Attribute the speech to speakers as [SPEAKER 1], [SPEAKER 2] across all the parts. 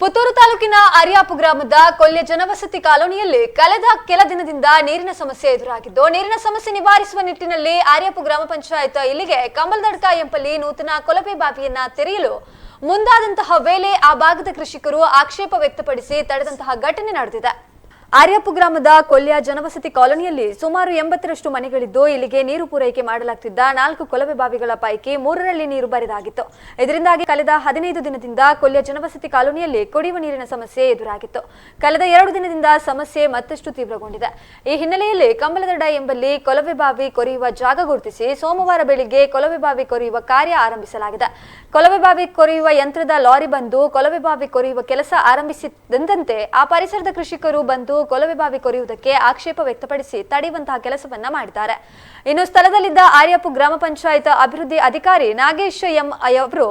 [SPEAKER 1] ಪುತ್ತೂರು ತಾಲೂಕಿನ ಅರಿಯಾಪು ಗ್ರಾಮದ ಕೊಲ್ಯ ಜನವಸತಿ ಕಾಲೋನಿಯಲ್ಲಿ ಕಳೆದ ಕೆಲ ದಿನದಿಂದ ನೀರಿನ ಸಮಸ್ಯೆ ಎದುರಾಗಿದ್ದು, ನೀರಿನ ಸಮಸ್ಯೆ ನಿವಾರಿಸುವ ನಿಟ್ಟಿನಲ್ಲಿ ಆರ್ಯಾಪು ಗ್ರಾಮ ಪಂಚಾಯತ್ ಇಲ್ಲಿಗೆ ಕಮಲ್ದಡ್ಕ ಎಂಬಲ್ಲಿ ನೂತನ ಕೊಲಬೆ ಬಾವಿಯನ್ನ ತೆರೆಯಲು ಮುಂದಾದಂತಹ ವೇಳೆ ಆ ಭಾಗದ ಕೃಷಿಕರು ಆಕ್ಷೇಪ ವ್ಯಕ್ತಪಡಿಸಿ ತಡೆದಂತಹ ಘಟನೆ ನಡೆದಿದೆ. ಆರ್ಯಾಪು ಗ್ರಾಮದ ಕೊಲ್ಯ ಜನವಸತಿ ಕಾಲೋನಿಯಲ್ಲಿ ಸುಮಾರು ಎಂಬತ್ತರಷ್ಟು ಮನೆಗಳಿದ್ದು ಇಲ್ಲಿಗೆ ನೀರು ಪೂರೈಕೆ ಮಾಡಲಾಗ್ತಿದ್ದ ನಾಲ್ಕು ಕೊಳವೆ ಬಾವಿಗಳ ಪೈಕಿ ಮೂರರಲ್ಲಿ ನೀರು ಬರಿದಾಗಿತ್ತು. ಇದರಿಂದಾಗಿ ಕಳೆದ ಹದಿನೈದು ದಿನದಿಂದ ಕೊಲ್ಯ ಜನವಸತಿ ಕಾಲೋನಿಯಲ್ಲಿ ಕುಡಿಯುವ ನೀರಿನ ಸಮಸ್ಯೆ ಎದುರಾಗಿತ್ತು. ಕಳೆದ ಎರಡು ದಿನದಿಂದ ಸಮಸ್ಯೆ ಮತ್ತಷ್ಟು ತೀವ್ರಗೊಂಡಿದೆ. ಈ ಹಿನ್ನೆಲೆಯಲ್ಲಿ ಕಂಬಲದಡ ಎಂಬಲ್ಲಿ ಕೊಳವೆ ಬಾವಿ ಕೊರೆಯುವ ಜಾಗ ಗುರುತಿಸಿ ಸೋಮವಾರ ಬೆಳಿಗ್ಗೆ ಕೊಳವೆ ಬಾವಿ ಕೊರೆಯುವ ಕಾರ್ಯ ಆರಂಭಿಸಲಾಗಿದೆ. ಕೊಳವೆ ಬಾವಿ ಕೊರೆಯುವ ಯಂತ್ರದ ಲಾರಿ ಬಂದು ಕೊಳವೆ ಬಾವಿ ಕೊರೆಯುವ ಕೆಲಸ ಆರಂಭಿಸಿದಂತೆ ಆ ಪರಿಸರದ ಕೃಷಿಕರು ಬಂದು ಕೊಳವೆ ಬಾವಿ ಕೊರೆಯುವುದಕ್ಕೆ ಆಕ್ಷೇಪ ವ್ಯಕ್ತಪಡಿಸಿ ತಡೆಯುವಂತಹ ಕೆಲಸವನ್ನ ಮಾಡಿದ್ದಾರೆ. ಇನ್ನು ಸ್ಥಳದಲ್ಲಿದ್ದ ಆರ್ಯಪು ಗ್ರಾಮ ಪಂಚಾಯತ್ ಅಭಿವೃದ್ಧಿ ಅಧಿಕಾರಿ ನಾಗೇಶ್ ಎಂ ಅವರು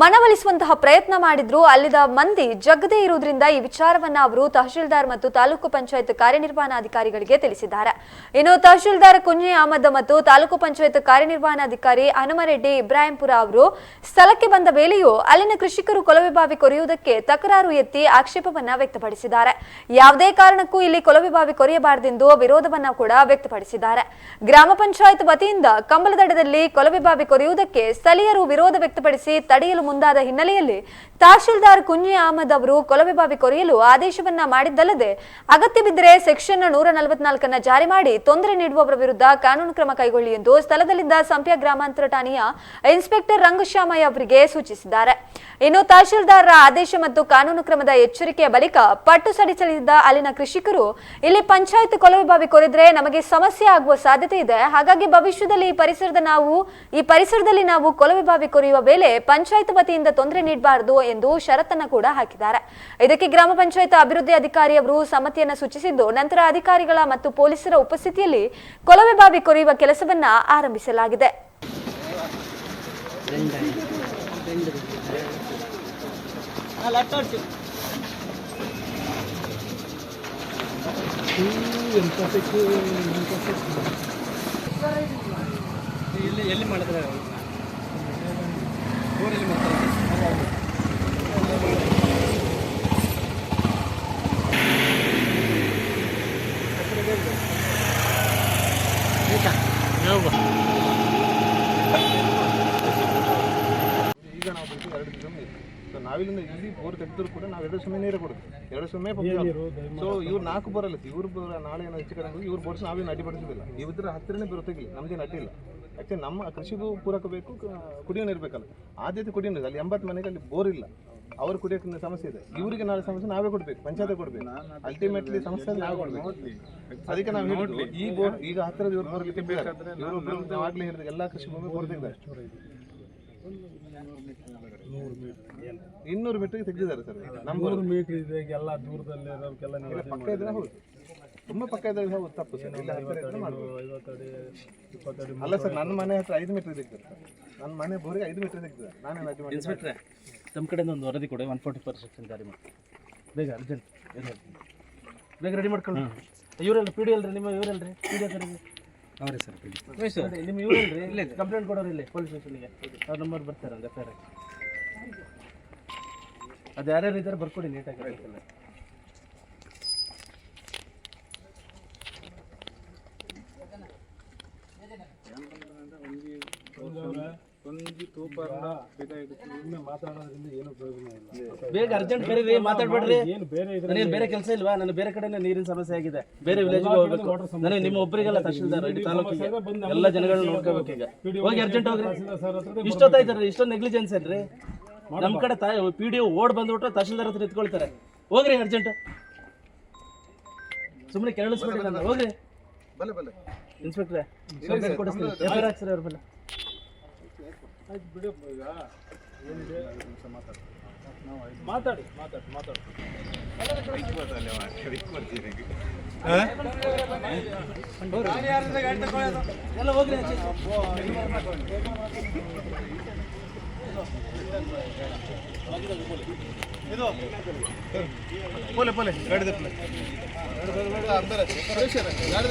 [SPEAKER 1] ಮನವೊಲಿಸುವಂತಹ ಪ್ರಯತ್ನ ಮಾಡಿದ್ರು. ಅಲ್ಲಿದ ಮಂದಿ ಜಗ್ಗದೇ ಇರುವುದರಿಂದ ಈ ವಿಚಾರವನ್ನ ಅವರು ತಹಶೀಲ್ದಾರ್ ಮತ್ತು ತಾಲೂಕು ಪಂಚಾಯತ್ ಕಾರ್ಯನಿರ್ವಹಣಾಧಿಕಾರಿಗಳಿಗೆ ತಿಳಿಸಿದ್ದಾರೆ. ಇನ್ನು ತಹಶೀಲ್ದಾರ್ ಕುಂಜಿ ಅಹಮದ್ ಮತ್ತು ತಾಲೂಕು ಪಂಚಾಯತ್ ಕಾರ್ಯನಿರ್ವಹಣಾಧಿಕಾರಿ ಹನುಮರೆಡ್ಡಿ ಇಬ್ರಾಹಿಂಪುರ ಅವರು ಸ್ಥಳಕ್ಕೆ ಬಂದ ವೇಳೆಯೂ ಅಲ್ಲಿನ ಕೃಷಿಕರು ಕೊಳವೆ ಬಾವಿ ಕೊರೆಯುವುದಕ್ಕೆ ತಕರಾರು ಎತ್ತಿ ಆಕ್ಷೇಪವನ್ನ ವ್ಯಕ್ತಪಡಿಸಿದ್ದಾರೆ. ಯಾವುದೇ ಕಾರಣಕ್ಕೂ ಇಲ್ಲಿ ಕೊಳವೆ ಬಾವಿ ಕೊರೆಯಬಾರದೆಂದು ವಿರೋಧವನ್ನ ಕೂಡ ವ್ಯಕ್ತಪಡಿಸಿದ್ದಾರೆ. ಗ್ರಾಮ ಪಂಚಾಯತ್ ವತಿಯಿಂದ ಕಂಬಲದಡದಲ್ಲಿ ಕೊಳವೆ ಬಾವಿ ಕೊರೆಯುವುದಕ್ಕೆ ಸ್ಥಳೀಯರು ವಿರೋಧ ವ್ಯಕ್ತಪಡಿಸಿ ತಡೆಯಲು ಮುಂದಾದ ಹಿನ್ನೆಲೆಯಲ್ಲಿ ತಹಶೀಲ್ದಾರ್ ಕುಂಜಿ ಅಹಮದ್ ಅವರು ಕೊಳವೆ ಬಾವಿ ಕೊರೆಯಲು ಆದೇಶವನ್ನ ಮಾಡಿದ್ದಲ್ಲದೆ ಅಗತ್ಯ ಬಿದ್ದರೆ ಸೆಕ್ಷನ್ ನೂರ ನಲವತ್ನಾಲ್ಕನ್ನ ಜಾರಿ ಮಾಡಿ ತೊಂದರೆ ನೀಡುವವರ ವಿರುದ್ಧ ಕಾನೂನು ಕ್ರಮ ಕೈಗೊಳ್ಳಿ ಎಂದು ಸ್ಥಳದಲ್ಲಿದ್ದ ಸಂಪ್ಯ ಗ್ರಾಮಾಂತರ ಠಾಣೆಯ ಇನ್ಸ್ಪೆಕ್ಟರ್ ರಂಗಶ್ಯಾಮಯ್ಯ ಅವರಿಗೆ ಸೂಚಿಸಿದ್ದಾರೆ. ಇನ್ನು ತಹಶೀಲ್ದಾರರ ಆದೇಶ ಮತ್ತು ಕಾನೂನು ಕ್ರಮದ ಎಚ್ಚರಿಕೆಯ ಬಳಿಕ ಪಟ್ಟು ಸಡಿಸಲಿದ್ದ ಅಲ್ಲಿನ ಕೃಷಿಕರು, ಇಲ್ಲಿ ಪಂಚಾಯತ್ ಕೊಳವೆಬಾವಿ ಕೊರೆದ್ರೆ ನಮಗೆ ಸಮಸ್ಯೆ ಆಗುವ ಸಾಧ್ಯತೆ ಇದೆ. ಹಾಗಾಗಿ ಭವಿಷ್ಯದಲ್ಲಿ ಈ ಪರಿಸರದ ನಾವು, ಈ ಪರಿಸರದಲ್ಲಿ ನಾವು ಕೊಳವೆಬಾವಿ ಕೊರೆಯುವ ವೇಳೆ ಪಂಚಾಯತ್ ವತಿಯಿಂದ ತೊಂದರೆ ನೀಡಬಾರದು ಎಂದು ಷರತ್ತನ್ನು ಕೂಡ ಹಾಕಿದ್ದಾರೆ. ಇದಕ್ಕೆ ಗ್ರಾಮ ಪಂಚಾಯತ್ ಅಭಿವೃದ್ಧಿ ಅಧಿಕಾರಿ ಅವರು ಸಮ್ಮತಿಯನ್ನ ಸೂಚಿಸಿದ್ದು, ನಂತರ ಅಧಿಕಾರಿಗಳ ಮತ್ತು ಪೊಲೀಸರ ಉಪಸ್ಥಿತಿಯಲ್ಲಿ ಕೊಳವೆಬಾವಿ ಕೊರೆಯುವ ಕೆಲಸವನ್ನ ಆರಂಭಿಸಲಾಗಿದೆ.
[SPEAKER 2] ಎಲ್ಲಿ ಎಲ್ಲಿ ಮಾಡಿದ್ರೆ ಊರಲ್ಲಿ ಮಾಡ್ತಾರೆ
[SPEAKER 3] ಈಗ ನಾವು ಬಿಟ್ಟು ಎರಡು ದಿನ ನೀರು ಸೊ ನಾವಿಲ್ಲಿಂದ ಇಲ್ಲಿ ಬೋರ್ ತೆಗೆದ್ರು ಕೂಡ ನಾವು ಎರಡು ಸಮಯ ನೀರು ಕೊಡ್ತೀವಿ ಎರಡು ಸಮಯ ಸೊ ಇವ್ರು ನಾಲ್ಕು ಬರಲ್ಲ ಇವ್ರು ಬರ ನಾಳೆ ಏನೋ ಹೆಚ್ಚು ಕಡೆ ಇವ್ರು ಬೋರ್ಸ್ ನಾವೇನು ಅಡ್ಡಿಪಡಿಸೋದಿಲ್ಲ ಇವ್ರ ಹತ್ತಿರನೇ ಬರೋ ತೆಗಿಲ್ಲ ನಮ್ದೇನು ಅಡ್ಡಿಲ್ಲ ಆ್ಯಕ್ಚುಲಿ ನಮ್ಮ ಕೃಷಿಗೂ ಪೂರಕ ಬೇಕು ಕುಡಿಯೋ ನೀರು ಬೇಕಲ್ಲ. ಆದ್ಯತೆ ಕುಡಿಯೋ ನೀರು ಅಲ್ಲಿ ಎಂಬತ್ತು ಮನೆಗೆ ಅಲ್ಲಿ ಬೋರ್ ಇಲ್ಲ. ಅವ್ರು ಕುಡಿಯೋಕೆ ಸಮಸ್ಯೆ ಇದೆ. ಇವರಿಗೆ ನಾಳೆ ಸಮಸ್ಯೆ ನಾವೇ ಕೊಡ್ಬೇಕು ಪಂಚಾಯತ್ ಕೊಡ್ಬೇಕು. ಅಲ್ಟಿಮೇಟ್ಲಿ ಸಮಸ್ಯೆ ನಾವು ಕೊಡ್ಬೇಕು. ಅದಕ್ಕೆ ನಾವು ಹೇಳಿ ಈ ಬೋರ್ ಈಗ ಹತ್ತಿರದ ಇವ್ರು ಬೋರ್ ಇವರು ನಾವು ಆಗ್ಲೇ ಹೇಳಿದ್ರೆ ಎಲ್ಲ ಕೃಷಿ ಭೂಮಿ ಬೋರ್ ತೆಗ್ದಾರೆ. ಇನ್ನೂರು ಮೀಟರ್ಗೆ ತೆಗೆದಿದ್ದಾರೆ ಸರ್.
[SPEAKER 2] ನಮ್ಮೂರು ಮೀಟರ್ ಇದೆ ಎಲ್ಲ ದೂರದಲ್ಲಿ ಇರೋಕ್ಕೆಲ್ಲ ನೀವು
[SPEAKER 3] ಪಕ್ಕ ಇದ್ರೆ ಹೌದು. ತುಂಬಾ ಪಕ್ಕ ಇದ್ರೆ ಹೌದು ತಪ್ಪು ಸರ್. ಇಲ್ಲ ಹತ್ತಿರ ಇದ್ರೆ ಮಾಡ್ಬೋದು.
[SPEAKER 2] ಐವತ್ತಡಿ ಇಪ್ಪತ್ತಡಿ
[SPEAKER 3] ಅಲ್ಲ ಸರ್ ನನ್ನ ಮನೆ ಹತ್ರ ಐದು ಮೀಟರ್ ಸಿಗ್ತದೆ ಸರ್. ನನ್ನ ಮನೆ ಬೋರಿಗೆ ಐದು ಮೀಟರ್ ಸಿಗ್ತದೆ ನಾನೇನು ಅಡ್ಡಿ ಮಾಡಿ
[SPEAKER 4] ಬಿಟ್ರೆ ತಮ್ಮ ಕಡೆಯಿಂದ ಒಂದು ವರದಿ ಕೊಡಿ ಒನ್ ಫೋರ್ಟಿ ಫೋರ್ ಸೆಕ್ಷನ್ ಜಾರಿ ಮಾಡಿ. ಬೇಗ ಅರ್ಜೆಂಟ್ ಬೇಗ ರೆಡಿ ಮಾಡ್ಕೊಂಡು ಇವರಲ್ಲ ಪಿ ಡಿ ಎಲ್ರಿ ನಿಮ್ಮ ಇವರಲ್ರಿ? ಪಿ ಡಿ ಎಲ್
[SPEAKER 2] ಅವರೇ ಸರ್
[SPEAKER 4] ನಿಮ್ಮ ಇವರಲ್ರಿ? ಇಲ್ಲೇ ಕಂಪ್ಲೇಂಟ್ ಕೊಡೋರು ಇಲ್ಲಿ ಪೊಲೀಸ್ ಸ್ಟೇಷನ್ಗೆ ಅವ್ರ ನಂಬರ್ ಬರ್ತಾರೆ ಒಂದು ಎಫ್ ಐ ಆರ್ ಅದು ಯಾರ್ಯಾರು ಇದ್ದಾರೆ ಬರ್ಕೊಡಿ ನೀಟಾಗಿ ಅದಕ್ಕೆಲ್ಲ.
[SPEAKER 2] ಮಾತಾಡೋದ್ರಿಂದ ಏನು ಪ್ರಯೋಜನ ಇಲ್ಲ
[SPEAKER 4] ಬೇಗ ಅರ್ಜೆಂಟ್ ಕರೀರಿ ಮಾತಾಡ್ಬೇಡ್ರಿ.
[SPEAKER 2] ಏನು ಬೇರೆ ಇದ್ರೆ
[SPEAKER 4] ನನಗೆ ಬೇರೆ ಕೆಲಸ ಇಲ್ವಾ? ನನ್ನ ಬೇರೆ ಕಡೆನೇ ನೀರಿನ ಸಮಸ್ಯೆ ಆಗಿದೆ. ಬೇರೆ ವಿಲೇಜ್ ಹೋಗ್ಬೇಕು. ನನಗೆ ನಿಮ್ಮ ಒಬ್ಬರಿಗೆಲ್ಲ ತಹಶೀಲ್ದಾರ್ ಇಡೀ ತಾಲೂಕಿಗೆ. ಎಲ್ಲ ಜನಗಳನ್ನ ನೋಡ್ಕೋಬೇಕು ಈಗ. ಹೋಗಿ ಅರ್ಜೆಂಟ್ ಹೋಗ್ರಿ. ಇಷ್ಟೊತ್ತಾಯ್ತಾರೆ ಇಷ್ಟೊಂದು ನೆಗ್ಲಿಜೆನ್ಸ್ ಏನ್ರಿ? ನಮ್ಮ ಕಡೆ ತಾಯಿ ಪಿ ಡಿ ಓಡ್ ಬಂದ್ಬಿಟ್ರೆ ತಹಶೀಲ್ದಾರ್ ಹತ್ರ ನಿಂತ್ಕೊಳ್ತಾರೆ. ಹೋಗ್ರಿ ಅರ್ಜೆಂಟ್ ಸುಮ್ಮನೆ ಕೆರಳಿಸ್ಬೇಡಿ ನನ್ನ ಹೋಗ್ರಿ.
[SPEAKER 3] ಬಲೆ ಬಲೆ
[SPEAKER 4] ಇನ್ಸ್ಪೆಕ್ಟ್ರೆ ಕೊಡಿಸ್ತೀನಿ ಎಫ್ ಐ ಆರ್ ಹಾಕ್ಸ್ರಿ ಅವ್ರ ಮೇಲೆ
[SPEAKER 2] ಆಯ್ತು ಈಗ ಏನಿದೆ. ಮಾತಾಡಿ ಮಾತಾಡಿ ಮಾತಾಡಿ.
[SPEAKER 4] ಎಲ್ಲ ಹೋಗ್ರಿ. ಆಚೆ.
[SPEAKER 3] ಪೋಲೆ ಪೋಲೆ ಗಾಡಿ ದಪ್ಪಲೆ ಅಂದರ ಗಾಡಿ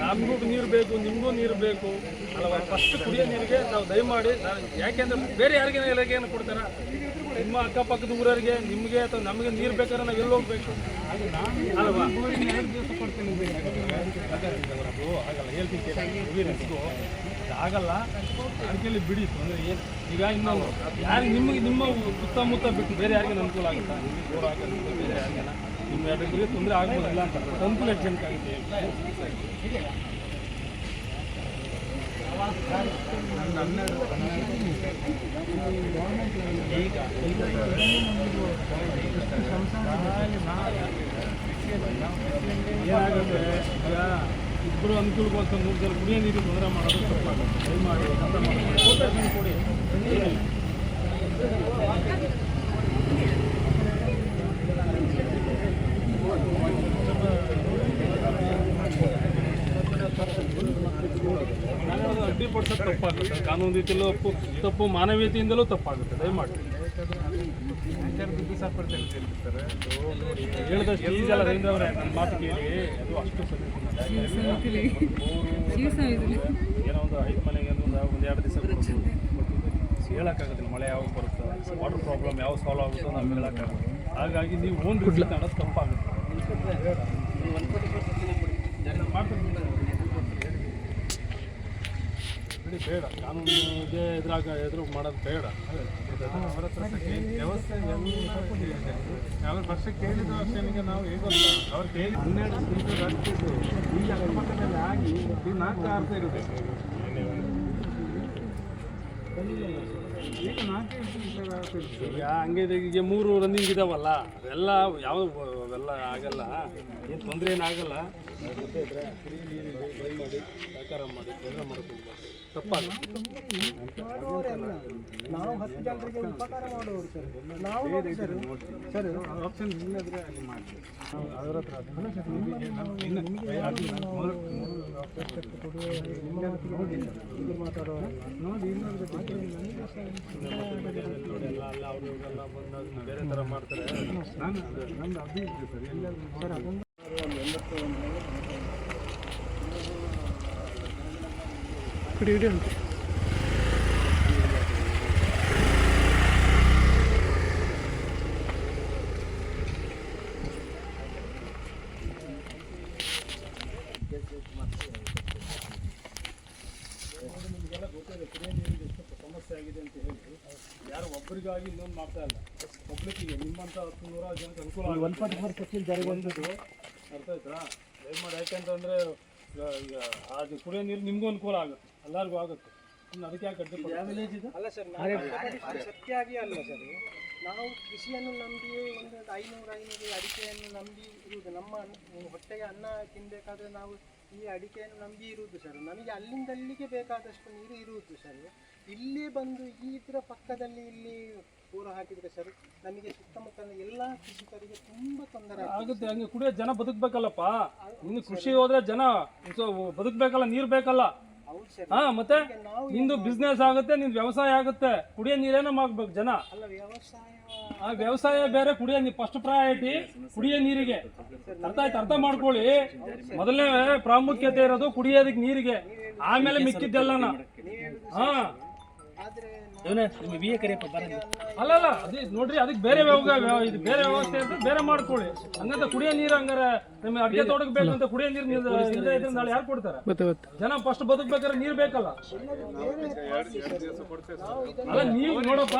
[SPEAKER 2] ನಮಗೂ ನೀರು ಬೇಕು, ನಿಮಗೂ ನೀರು ಬೇಕು. ಅಲ್ವಾ ಫಸ್ಟ್ ಕುಡಿಯೋ ನೀರಿಗೆ ನಾವು ದಯಮಾಡಿ ಯಾಕೆಂದ್ರೆ ಬೇರೆ ಯಾರಿಗೆ ಎಲ್ಲರಿಗೇನು ಕೊಡ್ತಾರ? ನಿಮ್ಮ ಅಕ್ಕಪಕ್ಕದ ಊರರಿಗೆ ನಿಮಗೆ ಅಥವಾ ನಮಗೆ ನೀರು ಬೇಕಾದ್ರೆ ನಾವು ಎಲ್ಲಿ ಹೋಗ್ಬೇಕು? ಅಲ್ವಾ? ಆಗಲ್ಲ. ಅದಕ್ಕೆಲ್ಲಿ ಬಿಡಿ, ತೊಂದರೆ ಏನು ಈಗ ಇನ್ನೊಂದು ಯಾರಿಗೆ ನಿಮಗೆ ನಿಮ್ಮ ಸುತ್ತಮುತ್ತ ಬಿಟ್ಟು ಬೇರೆ ಯಾರಿಗೆ ಅನುಕೂಲ ಆಗುತ್ತಾ? ನಿಮಗೆ ಬೇರೆ ಯಾರಿಗಾನ? ನಿಮ್ಮ ಎರಡರಿಗೆ ತೊಂದರೆ ಆಗೋದಿಲ್ಲ ಅಂತ. ಬಟ್ ಅನುಕೂಲ ಎಷ್ಟು ಜನಕ್ಕೆ ಆಗುತ್ತೆ ಹೇಳಿ? ಏನಾಗುತ್ತೆ? ಇಬ್ಬರು ಅನುಕೂಲಕ್ಕೋಸ್ಕರ ಮೂರು ಜನ ಕುಡಿಯೋ ನೀರು ತೊಂದರೆ ಮಾಡೋದು ದಯಮಾಡಿ ಕೊಡಿ ಏನಿಲ್ಲ. ನಾನು ಹೇಳೋದು ಅಡ್ಡಿಪಡಿಸೋದು ತಪ್ಪಾಗುತ್ತೆ ಕಾನೂನು ರೀತಿಯಲ್ಲೂ ತಪ್ಪು ತಪ್ಪು ಮಾನವೀಯತೆಯಿಂದಲೂ ತಪ್ಪಾಗುತ್ತೆ, ದಯಮಾಡಿ. ಹೇಳಿದಷ್ಟು ನನ್ನ ಮಾತು ಕೇಳಿ ಅಷ್ಟು ಏನೋ ಒಂದು ಐದು ಮನೆಗೆ ಒಂದು ಎರಡು ದಿವಸ ಹೇಳೋಕ್ಕಾಗೋದಿಲ್ಲ, ಮಳೆ ಯಾವಾಗ ಬರುತ್ತೆ ವಾಟರ್ ಪ್ರಾಬ್ಲಮ್ ಯಾವ ಸಾಲ್ವ್ ಆಗುತ್ತೋ ನಾವು ಹೇಳಕ್ಕಾಗಲ್ಲ ಹಾಗಾಗಿ ನೀವು ಓನ್ ರಿಸ್ಕ್ ಅನ್ನೋದು ತಪ್ಪಾಗುತ್ತೆ. ಬಿಡಿ ಬೇಡ. ಕಾನೂನಿಗೆ ಎದುರಾಗ ಎದುರು ಮಾಡೋದು ಬೇಡ.
[SPEAKER 5] ಅವರ ಹತ್ರ ವ್ಯವಸ್ಥೆ ಅವ್ರ ಫಸ್ಟ್ ಕೇಳಿದ ವರ್ಷನಿಗೆ ನಾವು ಹೇಗೆ ಅವ್ರು ಕೇಳಿ. ಹನ್ನೆರಡು ಸ್ಪೀಕರ್ ಈಗ ಅಕ್ಕಪಕ್ಕದಲ್ಲಿ ಆಗಿ ನಾಲ್ಕು ಆರ್ತಾ ಇರಬೇಕು ಈಗ ನಾಲ್ಕೇ ಸ್ಪೀಕರ್ ಆಗ್ತಿರ್ತದೆ
[SPEAKER 2] ಈಗ ಹಂಗೆ ಈಗ ಮೂರು ರನ್ನಿಂಗ್ ಇದಾವಲ್ಲ. ಅವೆಲ್ಲ ಯಾವ ಅವೆಲ್ಲ ಆಗಲ್ಲ. ಏನು ತೊಂದರೆ ಏನಾಗಲ್ಲ ಸಹಕಾರ ಮಾಡಿ ತೊಂದರೆ ಮಾಡ್ಕೊಂಡು ತಪ್ಪಾಗುತ್ತೆ
[SPEAKER 5] ನಾವು ಹತ್ತು ಜನರಿಗೆ ಉಪಕಾರ ಮಾಡೋರು ಸರ್. ನಾವು ನೋಡಿ ಸರ್. ಸರ್ ಆಪ್ಷನ್ ಇಲ್ಲದ್ರೆ ಅಲ್ಲಿ ಮಾಡ್ತೀವಿ. ಅದರ ಹತ್ರ. ಇದು. ನೋಡಿ ಇನ್ನೊಂದು
[SPEAKER 2] ಬಂದಾಗ ಬೇರೆ ಥರ ಮಾಡ್ತಾರೆ.
[SPEAKER 5] ನಾನು ನಂದು ಅದೇ ಸರ್ ಎಲ್ಲರೂ ಸರ್ ಅದೊಂದು
[SPEAKER 2] ಸಮಸ್ಯೆ ಆಗಿದೆ ಅಂತ ಹೇಳಿ ಯಾರು ಒಬ್ಬರಿಗಾಗಿ ಇನ್ನೊಂದು ಮಾಡ್ತಾ ಇಲ್ಲ ಪಬ್ಲಿಕ್ಕಿಗೆ ನಿಮ್ಮಂಥ ಹತ್ತು ನೂರಾರು ಜನಕ್ಕೆ ಅನುಕೂಲ ಆಗುತ್ತೆ.
[SPEAKER 4] ಒನ್ ಫಾರ್ಟಿ ಫೋರ್ ಸೆಕ್ಷನ್ ಜಾರಿಗೆ
[SPEAKER 2] ಒಂದಿದು ಅರ್ಥ ಆಯ್ತಾ ದಯಮಾಡಿ ಯಾಕೆಂತಂದ್ರೆ ಈಗ ಈಗ ಅದು ಕುಡಿಯೋ ನೀರು ನಿಮಗೂ ಅನುಕೂಲ ಆಗುತ್ತೆ. ಎಲ್ಲರಿಗೂ ಆಗುತ್ತೆ. ಇನ್ನು ಅದಕ್ಕೆ ಯಾಕೆ ಅಡ್ಡಿ
[SPEAKER 5] ಅಲ್ಲ ಸರ್ ನಾವು ಸತ್ಯಾಗಿ ಅಲ್ಲ ಸರ್? ನಾವು ಕೃಷಿಯನ್ನು ನಂಬಿ ಒಂದು ಐನೂರು ಐನೂರು ಅಡಿಕೆಯನ್ನು ನಂಬಿ ಇರುವುದು. ನಮ್ಮ ಅನ್ನ- ಹೊಟ್ಟೆಗೆ ಅನ್ನ ತಿನ್ನಬೇಕಾದ್ರೆ ನಾವು ಈ ಅಡಿಕೆಯನ್ನು ನಂಬಿ ಇರುವುದು ಸರ್. ನಮಗೆ ಅಲ್ಲಿಂದ ಅಲ್ಲಿಗೆ ಬೇಕಾದಷ್ಟು ನೀರು ಇರುವುದು ಸರ್. ಇಲ್ಲಿ ಬಂದು ಈ ಇದರ ಪಕ್ಕದಲ್ಲಿ ಇಲ್ಲಿ ಬೋರ್ ಹಾಕಿದರೆ ಸರ್ ನಮಗೆ ಸುತ್ತಮುತ್ತಲ ಎಲ್ಲ ಕೃಷಿಕರಿಗೆ ತುಂಬ ತೊಂದರೆ
[SPEAKER 2] ಆಗುತ್ತೆ ಹಂಗೆ ಕುಡಿಯೋ ಜನ ಬದುಕಬೇಕಲ್ಲಪ್ಪ. ಇನ್ನು ಕೃಷಿ ಹೋದ್ರೆ ಜನ ಸೊ ಬದುಕಬೇಕಲ್ಲ ನೀರು ಬೇಕಲ್ಲ. ಹಾ, ಮತ್ತೆ ನಿಂದು ಬಿಸ್ನೆಸ್ ಆಗುತ್ತೆ, ನಿಂದು ವ್ಯವಸಾಯ ಆಗುತ್ತೆ. ಕುಡಿಯೋ ನೀರೇನ ಮಾಡ್ಬೇಕು ಜನ. ಆ ವ್ಯವಸಾಯ ಬೇರೆ, ಕುಡಿಯೋ ನೀರು ಫಸ್ಟ್ ಪ್ರಯಾರಿಟಿ ಕುಡಿಯೋ ನೀರಿಗೆ. ಅರ್ಥ ಆಯ್ತು, ಅರ್ಥ ಮಾಡ್ಕೊಳ್ಳಿ. ಮೊದಲನೇ ಪ್ರಾಮುಖ್ಯತೆ ಇರೋದು ಕುಡಿಯೋದಕ್ಕೆ ನೀರಿಗೆ. ಆಮೇಲೆ ಮಿಕ್ಕಿದ್ದೆಲ್ಲನ. ಹಾ.
[SPEAKER 4] ಎ ಕರಿಯಪ್ಪ
[SPEAKER 2] ಅಲ್ಲಲ್ಲ ಅದೇ ನೋಡ್ರಿ ಅದಕ್ಕೆ ಬೇರೆ ವ್ಯವ ವ್ಯವ- ಇದು ಬೇರೆ ವ್ಯವಸ್ಥೆ ಅಂತ ಬೇರೆ ಮಾಡ್ಕೊಳ್ಳಿ. ಹಂಗಂತ ಕುಡಿಯೋ ನೀರು ಹಂಗಾರ ನಿಮ್ಗೆ ಅಡಿಗೆ ತೋಟಕ್ಕೆ ಅಂತ ಕುಡಿಯೋ ನೀರು ಇಲ್ಲದೆ ಇದ್ರೆ ನಾಳೆ ಯಾರು ಕೊಡ್ತಾರೆ? ಜನ ಫಸ್ಟ್ ಬದುಕ್ಬೇಕಾದ್ರೆ ನೀರು ಬೇಕಲ್ಲ? ಅಲ್ಲ ನೀವು ನೋಡಪ್ಪ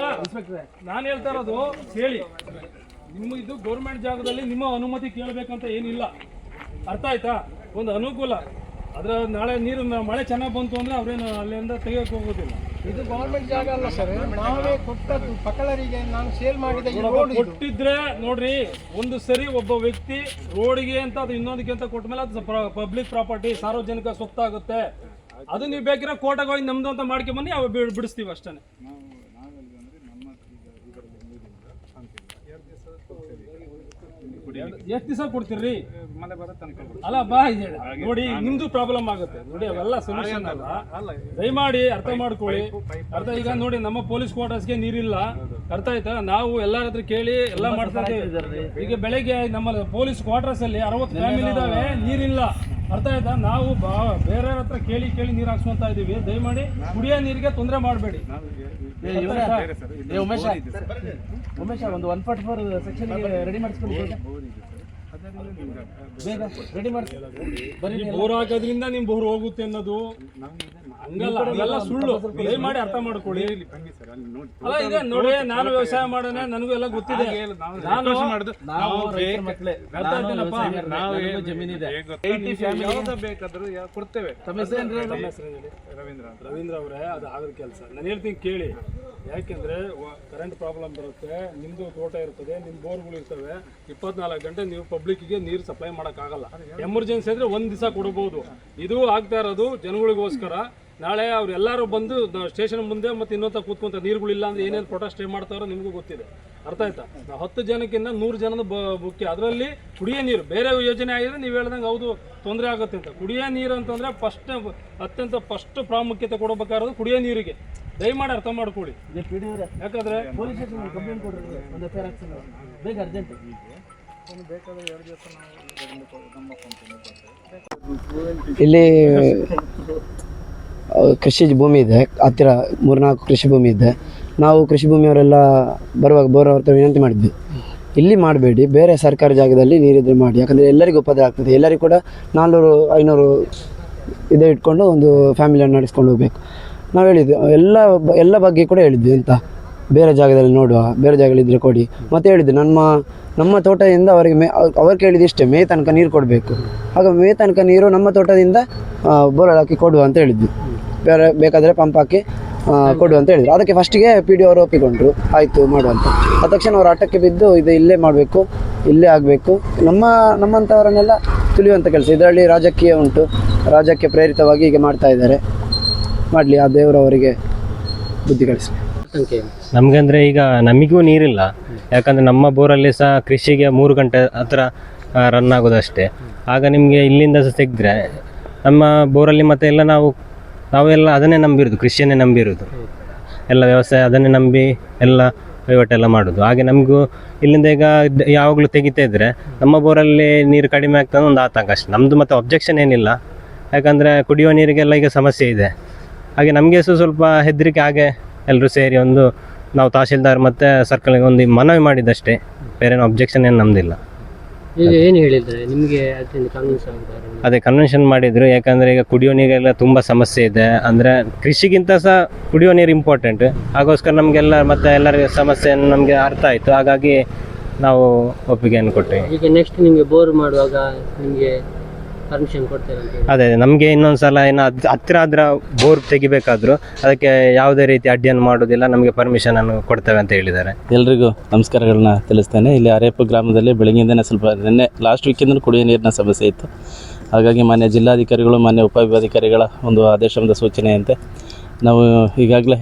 [SPEAKER 2] ನಾನು ಹೇಳ್ತಾ ಇರೋದು ಹೇಳಿ ನಿಮ್ಮ ಇದು ಗೌರ್ಮೆಂಟ್ ಜಾಗದಲ್ಲಿ ನಿಮ್ಮ ಅನುಮತಿ ಕೇಳಬೇಕಂತ ಏನಿಲ್ಲ. ಅರ್ಥ ಆಯ್ತಾ? ಒಂದು ಅನುಕೂಲ. ಅದ್ರ ನಾಳೆ ನೀರು ಮಳೆ ಚೆನ್ನಾಗಿ ಬಂತು ಅಂದ್ರೆ ಅವ್ರೇನು ಅಲ್ಲಿಂದ ತೆಗಿಯಕ್ ಹೋಗೋದಿಲ್ಲ.
[SPEAKER 5] ಇದು ಗೌರ್ಮೆಂಟ್ ಜಾಗ ಅಲ್ಲ ಸರ್ ನಾವೇ ಕೊಟ್ಟದ್ದು ಪಕಳರಿಗೆ ನಾನು ಸೇಲ್ ಮಾಡಿದ ಈ
[SPEAKER 2] ಕೊಟ್ಟಿದ್ರೆ ನೋಡ್ರಿ, ಒಂದು ಸರಿ ಒಬ್ಬ ವ್ಯಕ್ತಿ ರೋಡಿಗೆ ಅಂತ ಅದು ಇನ್ನೊಂದಕ್ಕೆ ಅಂತ ಕೊಟ್ಟ ಮೇಲೆ ಅದು ಪಬ್ಲಿಕ್ ಪ್ರಾಪರ್ಟಿ ಸಾರ್ವಜನಿಕ ಸ್ವತ್ತಾಗುತ್ತೆ ಅದು ನೀವು ಬೇಕಿರೋ ಕೋಟೆಗೆ ಹೋಗಿ ನಮ್ದು ಅಂತ ಮಾಡ್ಕೊಂಬನ್ನಿ, ಅವು ಬಿಡ್- ಬಿಡಿಸ್ತೀವಿ ಅಷ್ಟೇ ಎಷ್ಟು ದಿವಸ ಕೊಡ್ತೀರಿ ಅಲ್ಲ ಬಾ ಇದೆ. ನೋಡಿ ನಿಮ್ದು ಪ್ರಾಬ್ಲಮ್ ಆಗುತ್ತೆ. ನೋಡಿ ಅವೆಲ್ಲ ಸೊಲ್ಯೂಷನ್ ಅಲ್ಲ. ದಯಮಾಡಿ ಅರ್ಥ ಮಾಡ್ಕೊಳ್ಳಿ. ಅರ್ಥ ಈಗ ನೋಡಿ ನಮ್ಮ ಪೊಲೀಸ್ ಕ್ವಾರ್ಟರ್ಸ್ಗೆ ನೀರಿಲ್ಲ. ಅರ್ಥ ಆಯ್ತಾ? ನಾವು ಎಲ್ಲರ ಹತ್ರ ಕೇಳಿ ಎಲ್ಲ ಮಾಡ್ತಾ ಇದ್ದೀವಿ. ಈಗ ಬೆಳಗ್ಗೆ ನಮ್ಮ ಪೊಲೀಸ್ ಕ್ವಾರ್ಟರ್ಸ್ ಅಲ್ಲಿ ಅರವತ್ತು ಫ್ಯಾಮಿಲಿ ಇದಾವೆ ನೀರಿಲ್ಲ. ಅರ್ಥ ಆಯ್ತಾ? ನಾವು ಬೇರೆ ಬೇರೆಯವ್ರ ಹತ್ರ ಕೇಳಿ ಕೇಳಿ ನೀರು ಹಾಕ್ಸ್ಕೊಂತ ಇದೀವಿ ದಯಮಾಡಿ ಕುಡಿಯೋ ನೀರಿಗೆ ತೊಂದರೆ ಮಾಡಬೇಡಿ.
[SPEAKER 4] ಉಮೇಶ ಉಮೇಶ ಒಂದು one forty four section ready ಮಾಡಿಸ್ಕೊಂಡು ಬೇಗ ರೆಡಿ ಮಾಡ್ತೀವಿ ಬರೀ
[SPEAKER 2] ಬೋರ್ ಹಾಕೋದ್ರಿಂದ ನಿಮ್ ಬೋರ್ ಹೋಗುತ್ತೆ ಅನ್ನೋದು. ಹಂಗಲ್ಲ ಅದೆಲ್ಲ ಸುಳ್ಳು. ದಯಮಾಡಿ ಅರ್ಥ ಮಾಡ್ಕೊಳ್ಳಿ. ಅಲ್ಲ ಈಗ ನೋಡಿ ನಾನು ವ್ಯವಸಾಯ ಮಾಡೋಣ ನನಗೂ ಎಲ್ಲ ಗೊತ್ತಿದೆ. ನಾನು
[SPEAKER 4] ನಾವು ರೈತರ ಮಕ್ಕಳೇ
[SPEAKER 2] ಅರ್ಥ ಆಯ್ತೇನಪ್ಪ?
[SPEAKER 4] ನಾವು ಜಮೀನಿದೆ
[SPEAKER 3] ಕೊಡ್ತೇವೆ.
[SPEAKER 4] ತಮ್ಮ ಹೆಸರೇನ್ರಿ
[SPEAKER 2] ರವೀಂದ್ರ ರವೀಂದ್ರ ಅವರೇ ಅದು ಆಗದ ಕೆಲಸ. ನಾನು ಹೇಳ್ತೀನಿ ಕೇಳಿ. ಯಾಕೆಂದ್ರೆ ಕರೆಂಟ್ ಪ್ರಾಬ್ಲಮ್ ಬರುತ್ತೆ ನಿಮ್ದು ತೋಟ ಇರ್ತದೆ ನಿಮ್ ಬೋರ್ಗಳು ಇರ್ತವೆ. ಇಪ್ಪತ್ನಾಲ್ಕು ಗಂಟೆ ನೀವು ಪಬ್ಲಿಕ್ಗೆ ನೀರು ಸಪ್ಲೈ ಮಾಡೋಕ್ಕಾಗಲ್ಲ. ಎಮರ್ಜೆನ್ಸಿ ಅಂದ್ರೆ ಒಂದ್ ದಿವಸ ಕೊಡಬಹುದು ಇದು ಆಗ್ತಾ ಇರೋದು ಜನಗಳಿಗೋಸ್ಕರ. ನಾಳೆ ಅವರೆಲ್ಲರೂ ಎಲ್ಲರೂ ಬಂದು ಸ್ಟೇಷನ್ ಮುಂದೆ ಮತ್ತೆ ಇನ್ನೊಂದು ಕೂತ್ಕೊಂತ ನೀರುಗಳಿಲ್ಲ ಅಂದ್ರೆ ಏನೇನು ಪ್ರೊಟೆಸ್ಟ್ ಮಾಡ್ತಾರೋ ನಿಮಗೂ ಗೊತ್ತಿದೆ. ಅರ್ಥ ಆಯ್ತಾ? ನಾವು ಹತ್ತು ಜನಕ್ಕಿಂತ ನೂರು ಜನದ ಬ- ಮುಖ್ಯ ಅದರಲ್ಲಿ ಕುಡಿಯೋ ನೀರು. ಬೇರೆ ಯೋಜನೆ ಆಗಿದ್ರೆ ನೀವು ಹೇಳ್ದಂಗೆ ಹೌದು ತೊಂದರೆ ಆಗುತ್ತೆ ಅಂತ. ಕುಡಿಯೋ ನೀರು ಅಂತಂದ್ರೆ ಫಸ್ಟ್ ಅತ್ಯಂತ ಫಸ್ಟ್ ಪ್ರಾಮುಖ್ಯತೆ ಕೊಡಬೇಕಾಗಿರೋದು ಕುಡಿಯೋ ನೀರಿಗೆ. ದಯಮಾಡಿ ಅರ್ಥ ಮಾಡ್ಕೊಳ್ಳಿ.
[SPEAKER 4] ಯಾಕಂದರೆ ಡಿ
[SPEAKER 2] ಯಾಕಂದ್ರೆ
[SPEAKER 4] ಪೊಲೀಸ್ ಸ್ಟೇಷನ್ ಕಂಪ್ಲೇಂಟ್ ಕೊಡ್ರಿ ಒಂದು ಎಫ್ ಐ ಆರ್ ಬೇಗ ಅರ್ಜೆಂಟ್
[SPEAKER 6] ಇಲ್ಲಿ ಕೃಷಿ ಭೂಮಿ ಇದೆ, ಹತ್ತಿರ ಮೂರ್ನಾಲ್ಕು ಕೃಷಿ ಭೂಮಿ ಇದೆ. ನಾವು ಕೃಷಿ ಭೂಮಿಯವರೆಲ್ಲ ಬರುವಾಗ ಬೋರ್ ಅವ್ರ ಹತ್ರ ವಿನಂತಿ ಮಾಡಿದ್ವಿ. ಇಲ್ಲಿ ಮಾಡಬೇಡಿ, ಬೇರೆ ಸರ್ಕಾರಿ ಜಾಗದಲ್ಲಿ ನೀರಿದ್ರೆ ಮಾಡಿ. ಯಾಕಂದರೆ ಎಲ್ಲರಿಗೂ ಉಪದ್ರ ಆಗ್ತದೆ. ಎಲ್ಲರಿಗೂ ಕೂಡ ನಾನ್ನೂರು ಐನೂರು ಇದೇ ಇಟ್ಕೊಂಡು ಒಂದು ಫ್ಯಾಮಿಲಿಯನ್ನು ನಡೆಸ್ಕೊಂಡು ಹೋಗ್ಬೇಕು. ನಾವು ಹೇಳಿದ್ವಿ ಎಲ್ಲ ಎಲ್ಲ ಬಗ್ಗೆ ಕೂಡ ಹೇಳಿದ್ವಿ ಅಂತ ಬೇರೆ ಜಾಗದಲ್ಲಿ ನೋಡುವ, ಬೇರೆ ಜಾಗಗಳಿದ್ರೆ ಕೊಡಿ. ಮತ್ತೆ ಹೇಳಿದ್ವಿ ನಮ್ಮ ನಮ್ಮ ತೋಟದಿಂದ ಅವರಿಗೆ ಮೇ, ಅವ್ರು- ಕೇಳಿದ್ದು ಇಷ್ಟೇ, ಮೇ ತನಕ ನೀರು ಕೊಡಬೇಕು. ಆಗ ಮೇ ತನಕ ನೀರು ನಮ್ಮ ತೋಟದಿಂದ ಬೋರ್ ಹಾಕಿ ಕೊಡುವ ಅಂತ ಹೇಳಿದ್ವಿ. ಬೇರೆ ಬೇಕಾದರೆ ಪಂಪ್ ಹಾಕಿ ಕೊಡು ಅಂತ ಹೇಳಿದ್ರು. ಅದಕ್ಕೆ ಫಸ್ಟಿಗೆ ಪಿ ಡಿ ಅವರು ಒಪ್ಪಿಕೊಂಡ್ರು. ಆಯಿತು ಮಾಡುವಂತ ಆ ತಕ್ಷಣ ಅವರು ಆಟಕ್ಕೆ ಬಿದ್ದು ಇದು ಇಲ್ಲೇ ಮಾಡಬೇಕು ಇಲ್ಲೇ ಆಗಬೇಕು. ನಮ್ಮ ನಮ್ಮಂಥವರನ್ನೆಲ್ಲ ತುಳಿಯುವಂಥ ಕೆಲಸ. ಇದರಲ್ಲಿ ರಾಜಕೀಯ ಉಂಟು. ರಾಜ್ಯಕ್ಕೆ ಪ್ರೇರಿತವಾಗಿ ಹೀಗೆ ಮಾಡ್ತಾ ಇದ್ದಾರೆ. ಮಾಡಲಿ ಆ ದೇವರು ಅವರಿಗೆ ಬುದ್ಧಿ ಕಳಿಸಿ
[SPEAKER 7] ನಮ್ಗೆ ಅಂದರೆ ಈಗ ನಮಗೂ ನೀರಿಲ್ಲ. ಯಾಕಂದರೆ ನಮ್ಮ ಬೋರಲ್ಲಿ ಸಹ ಕೃಷಿಗೆ ಮೂರು ಗಂಟೆ ಹತ್ರ ರನ್ ಆಗೋದಷ್ಟೇ. ಆಗ ನಿಮಗೆ ಇಲ್ಲಿಂದ ಸಹ ತೆಗೆದ್ರೆ ನಮ್ಮ ಬೋರಲ್ಲಿ ಮತ್ತೆ ಎಲ್ಲ ನಾವು ನಾವೆಲ್ಲ ಅದನ್ನೇ ನಂಬಿರೋದು ಕೃಷಿಯನ್ನೇ ನಂಬಿರೋದು. ಎಲ್ಲ ವ್ಯವಸಾಯ ಅದನ್ನೇ ನಂಬಿ ಎಲ್ಲ ವಹಿವಾಟೆಲ್ಲ ಮಾಡೋದು. ಹಾಗೆ ನಮಗೂ ಇಲ್ಲಿಂದ ಈಗ ಯಾವಾಗಲೂ ತೆಗಿತಾ ಇದ್ದರೆ ನಮ್ಮ ಬೋರಲ್ಲಿ ನೀರು ಕಡಿಮೆ ಆಗ್ತದೆ ಒಂದು ಆತಂಕ ಅಷ್ಟೆ. ನಮ್ಮದು ಮತ್ತು ಅಬ್ಜೆಕ್ಷನ್ ಏನಿಲ್ಲ. ಯಾಕಂದರೆ ಕುಡಿಯುವ ನೀರಿಗೆಲ್ಲ ಈಗ ಸಮಸ್ಯೆ ಇದೆ. ಹಾಗೆ ನಮಗೆ ಸಹ ಸ್ವಲ್ಪ ಹೆದರಿಕೆ ಹಾಗೆ ಎಲ್ಲರೂ ಸೇರಿ ಒಂದು ನಾವು ತಹಶೀಲ್ದಾರ್ ಮತ್ತು ಸರ್ಕಲ್ಗೆ ಒಂದು ಮನವಿ ಮಾಡಿದ್ದಷ್ಟೇ ಬೇರೆ ಅಬ್ಜೆಕ್ಷನ್ ಏನು ನಮ್ಮದಿಲ್ಲ
[SPEAKER 8] ಈಗ ಏನು ಹೇಳಿದ್ರೆ? ನಿಮಗೆ ಅದರಿಂದ ಕನ್ವಿನ್ಸ್ ಆಗಿದ್ದಾರೆ
[SPEAKER 7] ಅದೇ ಕನ್ವೆನ್ಷನ್ ಮಾಡಿದ್ರು. ಯಾಕಂದರೆ ಈಗ ಕುಡಿಯೋ ನೀರಿಗೆಲ್ಲ ತುಂಬ ಸಮಸ್ಯೆ ಇದೆ. ಅಂದರೆ ಕೃಷಿಗಿಂತ ಸಹ ಕುಡಿಯೋ ನೀರು ಇಂಪಾರ್ಟೆಂಟ್ ಹಾಗೋಸ್ಕರ ನಮಗೆಲ್ಲ ಮತ್ತೆ ಎಲ್ಲರಿಗೂ ಸಮಸ್ಯೆಯನ್ನು ನಮಗೆ ಅರ್ಥ ಆಯಿತು. ಹಾಗಾಗಿ ನಾವು ಒಪ್ಪಿಗೆಯನ್ನು ಕೊಟ್ಟೆ
[SPEAKER 8] ಈಗ ನೆಕ್ಸ್ಟ್ ನಿಮಗೆ ಬೋರ್ ಮಾಡುವಾಗ ನಿಮಗೆ ಪರ್ಮಿಷನ್ ಕೊಡ್ತೇವೆ ಅಂತ ಹೇಳಿ.
[SPEAKER 7] ಅದೇ ನಮಗೆ ಇನ್ನೊಂದು ಸಲ ಏನು ಹತ್- ಹತ್ತಿರ ಆದ್ರೆ ಬೋರ್ ತೆಗಿಬೇಕಾದ್ರೂ ಅದಕ್ಕೆ ಯಾವುದೇ ರೀತಿ ಅಡ್ಡಿಯನ್ನು ಮಾಡೋದಿಲ್ಲ ನಮಗೆ ಪರ್ಮಿಷನ್ ಅನ್ನು ಕೊಡ್ತೇವೆ ಅಂತ ಹೇಳಿದ್ದಾರೆ.
[SPEAKER 9] ಎಲ್ರಿಗೂ ನಮಸ್ಕಾರಗಳನ್ನ ತಿಳಿಸ್ತೇನೆ. ಇಲ್ಲಿ ಅರೇಪು ಗ್ರಾಮದಲ್ಲಿ ಬೆಳಗ್ಗಿಂದನೇ ಸ್ವಲ್ಪ ನಿನ್ನೆ ಲಾಸ್ಟ್ ವೀಕಿಂದ ಕುಡಿಯುವ ನೀರಿನ ಸಮಸ್ಯೆ ಇತ್ತು. ಹಾಗಾಗಿ ಮಾನ್ಯ ಜಿಲ್ಲಾಧಿಕಾರಿಗಳು ಮಾನ್ಯ ಉಪವಿಭಾಧಿಕಾರಿಗಳ ಒಂದು ಆದೇಶದ ಸೂಚನೆಯಂತೆ ನಾವು ಈಗಾಗಲೇ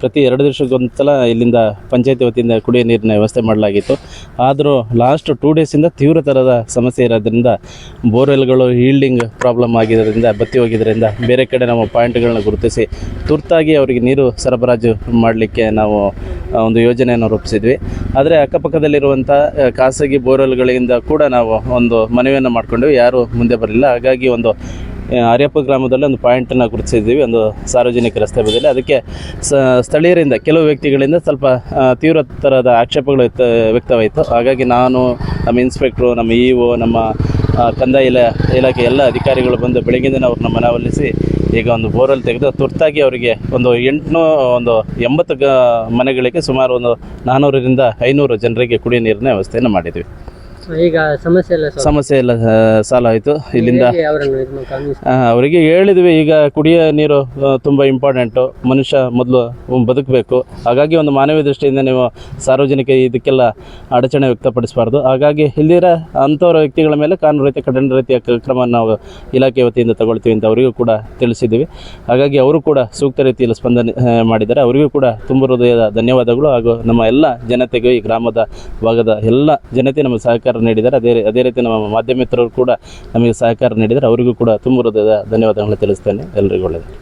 [SPEAKER 9] ಪ್ರತಿ ಎರಡು ದಿವಸಕ್ಕೊಂದ್ಸಲ ಇಲ್ಲಿಂದ ಪಂಚಾಯತಿ ವತಿಯಿಂದ ಕುಡಿಯೋ ನೀರಿನ ವ್ಯವಸ್ಥೆ ಮಾಡಲಾಗಿತ್ತು. ಆದರೂ ಲಾಸ್ಟ್ ಟೂ ಡೇಸಿಂದ ತೀವ್ರ ಥರದ ಸಮಸ್ಯೆ ಇರೋದ್ರಿಂದ, ಬೋರ್ವೆಲ್ಗಳು, ಹೀಲ್ಡಿಂಗ್ ಪ್ರಾಬ್ಲಮ್ ಆಗಿರೋದ್ರಿಂದ, ಬತ್ತಿ ಹೋಗಿದ್ದರಿಂದ ಬೇರೆ ಕಡೆ ನಾವು ಪಾಯಿಂಟ್ಗಳನ್ನ ಗುರುತಿಸಿ ತುರ್ತಾಗಿ ಅವರಿಗೆ ನೀರು ಸರಬರಾಜು ಮಾಡಲಿಕ್ಕೆ ನಾವು ಒಂದು ಯೋಜನೆಯನ್ನು ರೂಪಿಸಿದ್ವಿ. ಆದರೆ ಅಕ್ಕಪಕ್ಕದಲ್ಲಿರುವಂಥ ಖಾಸಗಿ ಬೋರ್ವೆಲ್ಗಳಿಂದ ಕೂಡ ನಾವು ಒಂದು ಮನವಿಯನ್ನು ಮಾಡಿಕೊಂಡು ಯಾರೂ ಮುಂದೆ ಬರಲಿಲ್ಲ. ಹಾಗಾಗಿ ಒಂದು ಆರ್ಯಪ್ಪ ಗ್ರಾಮದಲ್ಲಿ ಒಂದು ಪಾಯಿಂಟನ್ನು ಗುರುತಿಸಿದ್ದೀವಿ, ಒಂದು ಸಾರ್ವಜನಿಕ ರಸ್ತೆ ಬದಿಯಲ್ಲಿ. ಅದಕ್ಕೆ ಸ್ಥಳೀಯರಿಂದ, ಕೆಲವು ವ್ಯಕ್ತಿಗಳಿಂದ ಸ್ವಲ್ಪ ತೀವ್ರ ಥರದ ಆಕ್ಷೇಪಗಳು ವ್ಯಕ್ತವಾಯಿತು. ಹಾಗಾಗಿ ನಾನು, ನಮ್ಮ ಇನ್ಸ್ಪೆಕ್ಟ್ರು, ನಮ್ಮ ಇ ಒ, ನಮ್ಮ ಕಂದಾಯ ಇಲಾ, ಇಲಾಖೆ ಎಲ್ಲ ಅಧಿಕಾರಿಗಳು ಬಂದು ಬೆಳಗ್ಗಿಂದ ಅವ್ರನ್ನ ಮನವೊಲಿಸಿ ಈಗ ಒಂದು ಬೋರ್ವೆಲ್ ತೆಗೆದು, ತುರ್ತಾಗಿ ಅವರಿಗೆ ಒಂದು ಎಂಟುನೂ, ಒಂದು ಎಂಬತ್ತು ಗ, ಮನೆಗಳಿಗೆ ಸುಮಾರು ಒಂದು ನಾನ್ನೂರರಿಂದ ಐನೂರು ಜನರಿಗೆ ಕುಡಿಯೋ ನೀರಿನ ವ್ಯವಸ್ಥೆಯನ್ನು ಮಾಡಿದ್ವಿ.
[SPEAKER 8] ಈಗ ಸಮಸ್ಯೆ ಎಲ್ಲ
[SPEAKER 9] ಸಮಸ್ಯೆ ಇಲ್ಲ ಸಾಲ್ವ್ ಆಯಿತು. ಇಲ್ಲಿಂದ ಅವರಿಗೆ ಹೇಳಿದ್ವಿ ಈಗ ಕುಡಿಯೋ ನೀರು ತುಂಬ ಇಂಪಾರ್ಟೆಂಟು ಮನುಷ್ಯ ಮೊದಲು ಬದುಕಬೇಕು. ಹಾಗಾಗಿ ಒಂದು ಮಾನವೀಯ ದೃಷ್ಟಿಯಿಂದ ನೀವು ಸಾರ್ವಜನಿಕ ಇದಕ್ಕೆಲ್ಲ ಅಡಚಣೆ ವ್ಯಕ್ತಪಡಿಸಬಾರ್ದು. ಹಾಗಾಗಿ ಇಲ್ದಿರ ಅಂಥವ್ರ ವ್ಯಕ್ತಿಗಳ ಮೇಲೆ ಕಾನೂನು ರೀತಿಯ ಕಠಿಣ ರೀತಿಯ ಕ್ರಮ ನಾವು ಇಲಾಖೆ ವತಿಯಿಂದ ತಗೊಳ್ತೀವಿ ಅಂತ ಅವರಿಗೂ ಕೂಡ ತಿಳಿಸಿದ್ದೀವಿ. ಹಾಗಾಗಿ ಅವರು ಕೂಡ ಸೂಕ್ತ ರೀತಿಯಲ್ಲಿ ಸ್ಪಂದನೆ ಮಾಡಿದ್ದಾರೆ. ಅವರಿಗೂ ಕೂಡ ತುಂಬ ಹೃದಯದ ಧನ್ಯವಾದಗಳು. ಹಾಗೂ ನಮ್ಮ ಎಲ್ಲ ಜನತೆಗೂ ಈ ಗ್ರಾಮದ ಭಾಗದ ಎಲ್ಲ ಜನತೆ ನಮ್ಮ ಸಹಕಾರ ನೀಡಿದ್ದಾರೆ. ಅದೇ ಅದೇ ರೀತಿ ನಮ್ಮ ಮಾಧ್ಯಮ ಮಿತ್ರರು ಕೂಡ ನಮಗೆ ಸಹಕಾರ ನೀಡಿದ್ದಾರೆ. ಅವರಿಗೂ ಕೂಡ ತುಂಬ ಹೃದಯದ ಧನ್ಯವಾದಗಳನ್ನು ತಿಳಿಸ್ತೇನೆ. ಎಲ್ಲರಿಗೂ ಒಳ್ಳೆಯದು.